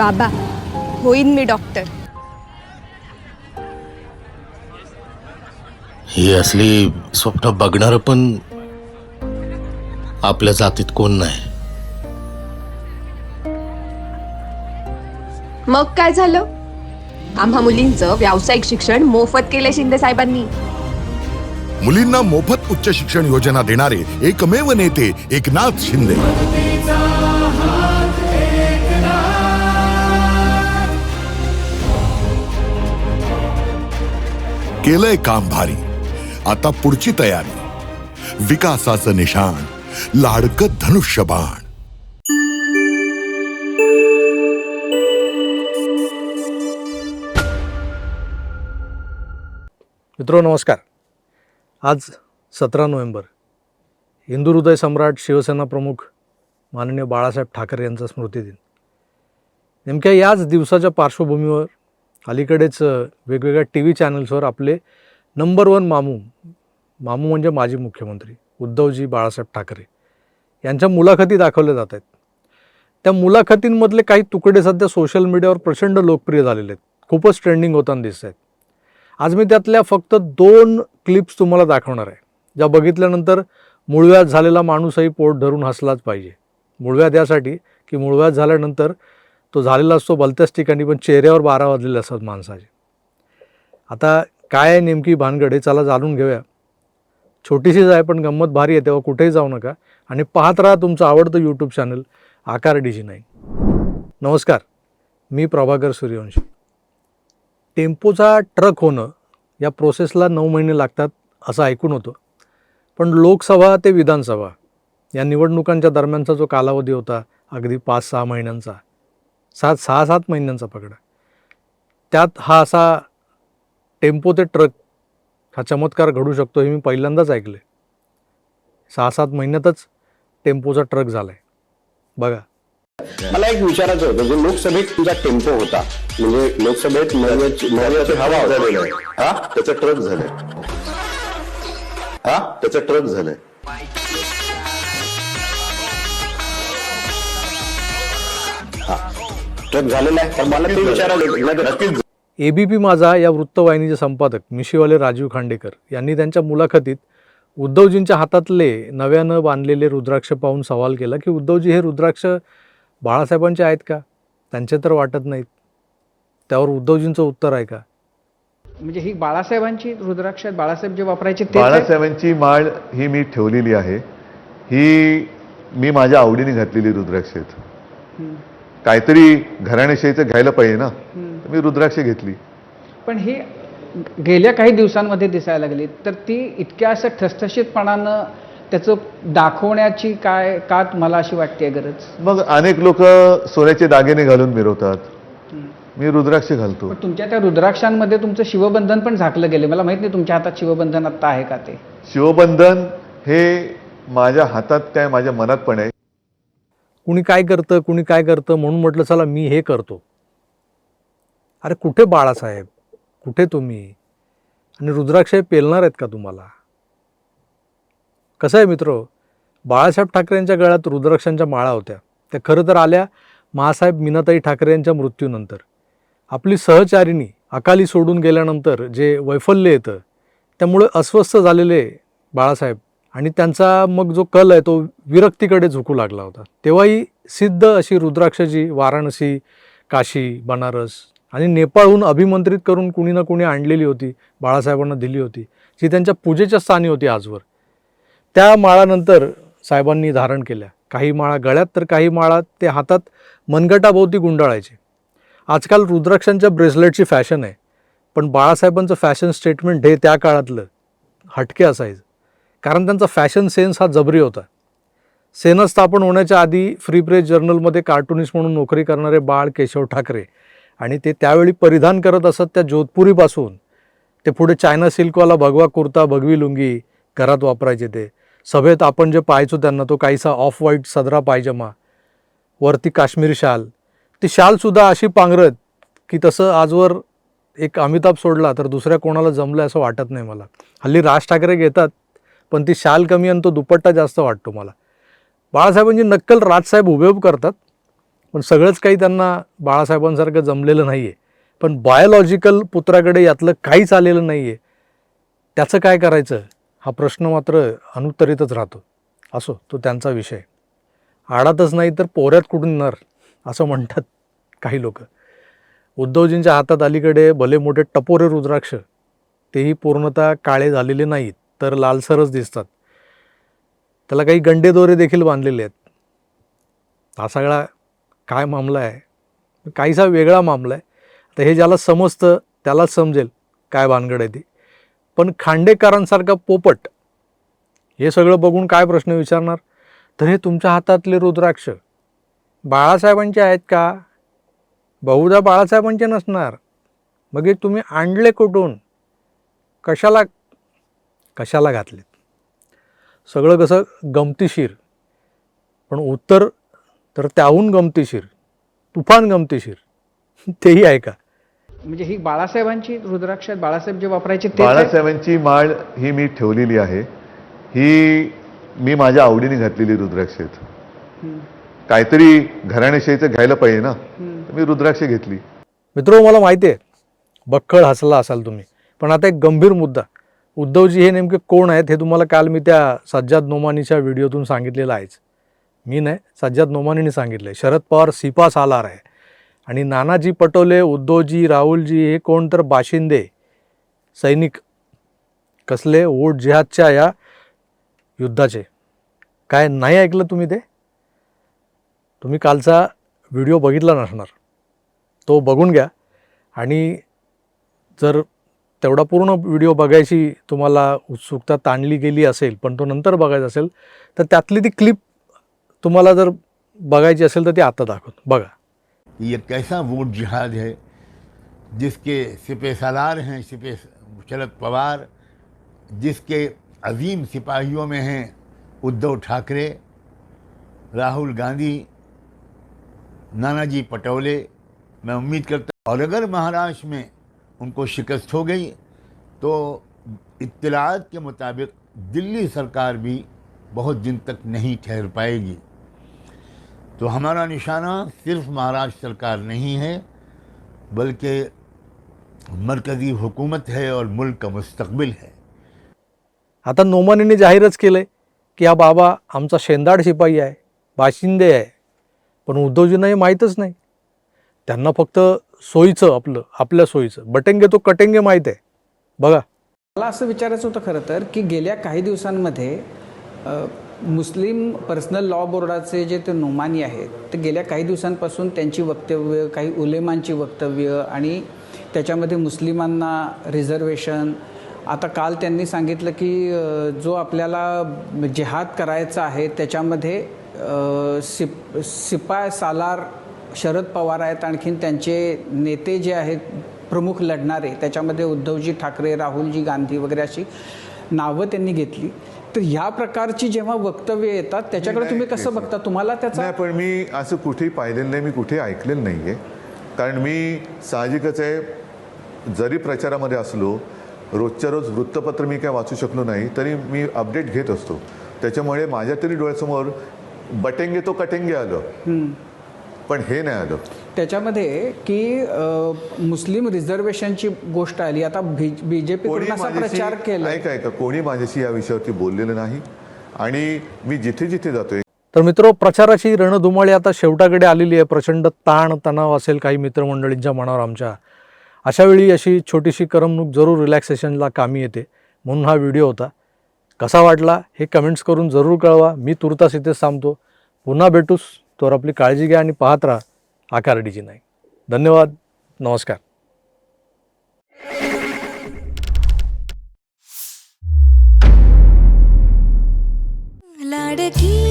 बाबा होईन मी डॉक्टर ही असली स्वप्न बघणार पण आपल्या जातीत कोण नाही. मग काय झालं? आम्हा मुलींचं व्यावसायिक शिक्षण मोफत केलं शिंदे साहेबांनी. मुलींना मोफत उच्च शिक्षण योजना देणारे एकमेव नेते एकनाथ शिंदे. केलंय काम भारी. आता पुढची तयारी. विकासाचं निशाण लाडकं धनुष्यबाण. मित्रो नमस्कार. आज सतरा नोव्हेंबर. हिंदू हृदय सम्राट शिवसेना प्रमुख माननीय बाळासाहेब ठाकरे यांचा स्मृतिदिन. नेमक्या याच दिवसाच्या पार्श्वभूमीवर अलीकडेच वेगवेगळ्या टी व्ही चॅनल्सवर आपले नंबर वन मामू मामू म्हणजे माजी मुख्यमंत्री उद्धवजी बाळासाहेब ठाकरे यांच्या मुलाखती दाखवल्या जात आहेत. त्या मुलाखतींमधले काही तुकडे सध्या सोशल मीडियावर प्रचंड लोकप्रिय झालेले आहेत. खूपच ट्रेंडिंग होताना दिसत आहेत. आज मी त्यातल्या फक्त दोन क्लिप्स तुम्हाला दाखवणार आहे. ज्या बघितल्यानंतर मुळव्याध झालेला माणूसही पोट धरून हसलाच पाहिजे. मुळव्याध यासाठी की मुळव्याध झाल्यानंतर तो झालेला असतो भलत्याच ठिकाणी पण चेहऱ्यावर बारा वाजलेले असतात माणसाचे. आता काय आहे नेमकी भानगड हे चला जाणून घेऊया. छोटीशीच आहे पण गंमत भारी आहे तेव्हा कुठेही जाऊ नका. आणि पाहत राहा तुमचं आवडतं यूट्यूब चॅनल आकार डिजी नाही नमस्कार मी प्रभाकर सूर्यवंशी. टेम्पोचा ट्रक होणं या प्रोसेसला नऊ महिने लागतात असं ऐकून होतं. पण लोकसभा ते विधानसभा या निवडणुकांच्या दरम्यानचा जो कालावधी होता अगदी पाच सहा महिन्यांचा सात सहा सात महिन्यांचा पकडा त्यात हा असा टेम्पो ते ट्रक हा चमत्कार घडू शकतो हे मी पहिल्यांदाच ऐकले सहा सात महिन्यातच टेम्पोचा ट्रक झाला आहे बघा. मला एक विचारायचं होतं जे लोकसभेत तुझा टेम्पो होता म्हणजे लोकसभेत हवा होता हा? त्याचं ट्रक झालंय. हा? त्याचं ट्रक झालंय. ट्रक झालेला आहे. तर मला ते विचारायला नक्कीच ए बी पी माझा या वृत्तवाहिनीचे संपादक मिशीवाले राजीव खांडेकर यांनी त्यांच्या मुलाखतीत उद्धवजींच्या हातातले नव्यानं बांधलेले रुद्राक्ष पाहून सवाल केला की उद्धवजी हे रुद्राक्ष बाळासाहेबांचे आहेत का? त्यांचे तर वाटत नाहीत. त्यावर उद्धवजींचं उत्तर आहे का? म्हणजे ही बाळासाहेबांची रुद्राक्ष बाळासाहेब जे वापरायचे ते बाळासाहेबांची माळ ही मी ठेवलेली आहे. ही मी माझ्या आवडीने घातलेली रुद्राक्ष आहेत. काहीतरी घराणेशाहीचं घ्यायला पाहिजे ना. तर मी रुद्राक्ष घेतली. पण ही गेल्या काही दिवसांमध्ये दिसायला लागली. तर ती इतक्या असं ठसठशीतपणानं त्याचं दाखवण्याची काय का तुम्हाला अशी वाटते गरज? मग अनेक लोक सोन्याचे दागिने घालून मिरवतात. मी रुद्राक्ष घालतो. तुमच्या त्या रुद्राक्षांमध्ये तुमचं शिवबंधन पण झाकलं गेलं. मला माहीत नाही तुमच्या हातात शिवबंधन आता आहे का ते? शिवबंधन हे माझ्या हातात काय माझ्या मनात पण आहे. कुणी काय करतं कुणी काय करतं म्हणून म्हटलं चला मी हे करतो. अरे कुठे बाळासाहेब? कुठे तुम्ही? आणि रुद्राक्ष हे पेलणार आहेत का तुम्हाला? कसं आहे मित्र? बाळासाहेब ठाकरेंच्या गळ्यात रुद्राक्षांच्या माळा होत्या. त्या खरं तर आल्या महासाहेब मीनाताई ठाकरे यांच्या मृत्यूनंतर. आपली सहचारिणी अकाली सोडून गेल्यानंतर जे वैफल्य येतं त्यामुळे अस्वस्थ झालेले बाळासाहेब आणि त्यांचा मग जो कल आहे तो विरक्तीकडे झुकू लागला होता. तेव्हाही सिद्ध अशी रुद्राक्षची वाराणसी काशी बनारस आणि नेपाळहून अभिमंत्रित करून कुणी ना कुणी आणलेली होती बाळासाहेबांना दिली होती जी त्यांच्या पूजेच्या स्थानी होती आजवर. त्या माळानंतर साहेबांनी धारण केल्या. काही माळा गळ्यात तर काही माळा ते हातात मनगटाभोवती गुंडाळायचे. आजकाल रुद्राक्षांच्या ब्रेसलेटची फॅशन आहे. पण बाळासाहेबांचं फॅशन स्टेटमेंट हे त्या काळातलं हटके असायचं. कारण त्यांचा फॅशन सेन्स हा जबरी होता. सेना स्थापन होण्याच्या आधी फ्री प्रेस जर्नलमध्ये कार्टुनिस्ट म्हणून नोकरी करणारे बाळ केशव ठाकरे आणि ते त्यावेळी परिधान करत असत त्या जोधपुरीपासून. ते पुढे चायना सिल्कवाला भगवा कुर्ता भगवी लुंगी घरात वापरायचे ते. सभेत आपण जे पाहायचो त्यांना तो काहीसा ऑफ व्हाईट सदरा पायजमा वरती काश्मीर शाल. ती शालसुद्धा अशी पांघरत की तसं आजवर एक अमिताभ सोडला तर दुसऱ्या कोणाला जमलं असं वाटत नाही मला. हल्ली राज ठाकरे घेतात पण ती शाल कमी आणि तो दुपट्टा जास्त वाटतो मला. बाळासाहेबांची नक्कल राजसाहेब उभेब करतात पण सगळंच काही त्यांना बाळासाहेबांसारखं जमलेलं नाही आहे पण बायोलॉजिकल पुत्राकडे यातलं काहीच आलेलं नाही आहे त्याचं काय करायचं? हा प्रश्न मात्र अनुत्तरितच राहतो. असो तो त्यांचा विषय. आडातच नाही तर पोऱ्यात कुठून नर असं म्हणतात काही लोक. उद्धवजींच्या हातात अलीकडे भले मोठे टपोरे रुद्राक्ष तेही पूर्णतः काळे झालेले नाहीत. तर लालसरच दिसतात. त्याला काही गंडे दोरे देखील बांधलेले आहेत. हा सगळा काय मामला आहे? काहीसा वेगळा मामला आहे. तर हे ज्याला समजतं त्यालाच समजेल काय भानगड आहे ती. पण खांडेकरांसारखा पोपट हे सगळं बघून काय प्रश्न विचारणार? तर हे तुमच्या हातातले रुद्राक्ष बाळासाहेबांचे आहेत का? बहुधा बाळासाहेबांचे नसणार. मग हे तुम्ही आणले कुठून? कशाला कशाला घातलेत? सगळं कसं गमतीशीर. पण उत्तर तर त्याहून गमतीशीर. तुफान गमतीशीर. तेही आहे का? म्हणजे ही बाळासाहेबांची रुद्राक्ष बाळासाहेब जे वापरायचे ते बाळासाहेबांची माळ ही मी ठेवलेली आहे. ही मी माझ्या आवडीने घातलेली रुद्राक्ष आहेत काहीतरी घराणेशाहीचं घ्यायला पाहिजे ना? तर मी रुद्राक्ष घेतली. मित्र मला माहिती आहे. बक्कळ हसला असाल तुम्ही. पण आता एक गंभीर मुद्दा. उद्धवजी हे नेमके कोण आहेत हे तुम्हाला काल मी त्या सज्जाद नोमानीच्या व्हिडिओतून सांगितलेलं आहेच. मी नाही सज्जाद नोमानीने सांगितलं शरद पवार सिपा सालार आहे. आणि नानाजी पटोले उद्धवजी राहुलजी हे कोण तर बाशिंदे सैनिक कसले वोट जिहादच्या या युद्धाचे. काय नाही ऐकलं तुम्ही ते? तुम्ही कालचा व्हिडिओ बघितला नसणार. तो बघून घ्या. आणि जर तेवढा पूर्ण व्हिडिओ बघायची तुम्हाला उत्सुकता ताणली गेली असेल पण तो नंतर बघायचा असेल तर त्यातली ती क्लिप तुम्हाला जर बघायची असेल तर ती आता दाखवतो. बघा. ये कैसा वोट जिहाद है जिसके सिपे सालार हैं सिपे शरद पवार जिसके अजीम सिपाहियों में हैं उद्धव ठाकरे राहुल गांधी नानाजी पटोले। मैं उम्मीद करता और अगर महाराष्ट्र में उनको शिकस्त हो गई। तो इत्तलात के मुताबिक दिल्ली सरकार भी बहुत दिन तक नहीं ठहर पाएगी। तो हमारा निशाना सिर्फ महाराष्ट्र सरकार नहीं है बल्कि मरकज़ी हुकूमत है और मुल्क का मुस्तकबिल है। आता नोमानीने जाहीरच केलंय की हा बाबा आमचा शेंदाड शिपाई आहे बाशिंदे आहे पण उद्धवजींना हे माहीतच नाही. त्यांना फक्त सोयीचं आपलं आपल्या सोयीचं. बटेंगे तो कटेंगे माहीत आहे. बघा. मला असं विचारायचं होतं खरं तर की गेल्या काही दिवसांमध्ये मुस्लिम पर्सनल लॉ बोर्डाचे जे ते नोमानी आहेत ते गेल्या काही दिवसांपासून त्यांची वक्तव्य काही उलेमांची वक्तव्य आणि त्याच्यामध्ये मुस्लिमांना रिझर्वेशन आता काल त्यांनी सांगितलं की जो आपल्याला जिहाद करायचा आहे त्याच्यामध्ये सिप सिपाय सालार शरद पवार आहेत आणखीन त्यांचे नेते जे आहेत प्रमुख लढणारे त्याच्यामध्ये उद्धवजी ठाकरे राहुलजी गांधी वगैरे अशी नावं त्यांनी घेतली. तर ह्या प्रकारची जेव्हा वक्तव्य येतात त्याच्याकडे तुम्ही कसं बघता? तुम्हाला त्याचा नाही पण मी असं कुठेही पाहिलेलं नाही मी कुठेही ऐकलेलं नाही आहे कारण मी साहजिकच आहे जरी प्रचारामध्ये असलो रोजच्या रोज वृत्तपत्र मी काय वाचू शकलो नाही तरी मी अपडेट घेत असतो. त्याच्यामुळे माझ्या तरी डोळ्यासमोर बटेंगे तो कटेंगे आलं. पण हे नाही आलं. त्याच्यामध्ये की मुस्लिम रिझर्वेशनची गोष्ट आली. आता बी जे कोणी पी असा प्रचार केला ऐका ऐका. कोणी माझ्याशी या विषयावरती बोललेलं नाही. आणि मी जिथे जिथे जातोय तर मित्र प्रचाराची रणधुमाळी आता शेवटाकडे आलेली आहे. प्रचंड ताण तणाव असेल काही मित्रमंडळींच्या मनावर आमच्या. अशावेळी अशी छोटीशी करमणूक जरूर रिलॅक्सेशनला कामी येते. म्हणून हा व्हिडिओ होता. कसा वाटला हे कमेंट्स करून जरूर कळवा. मी तुर्तास इथेच थांबतो. पुन्हा भेटूस. तर आपली काळजी घ्या आणि पाहत राहा. आकारडीची नाही. धन्यवाद. नमस्कार. लाडकी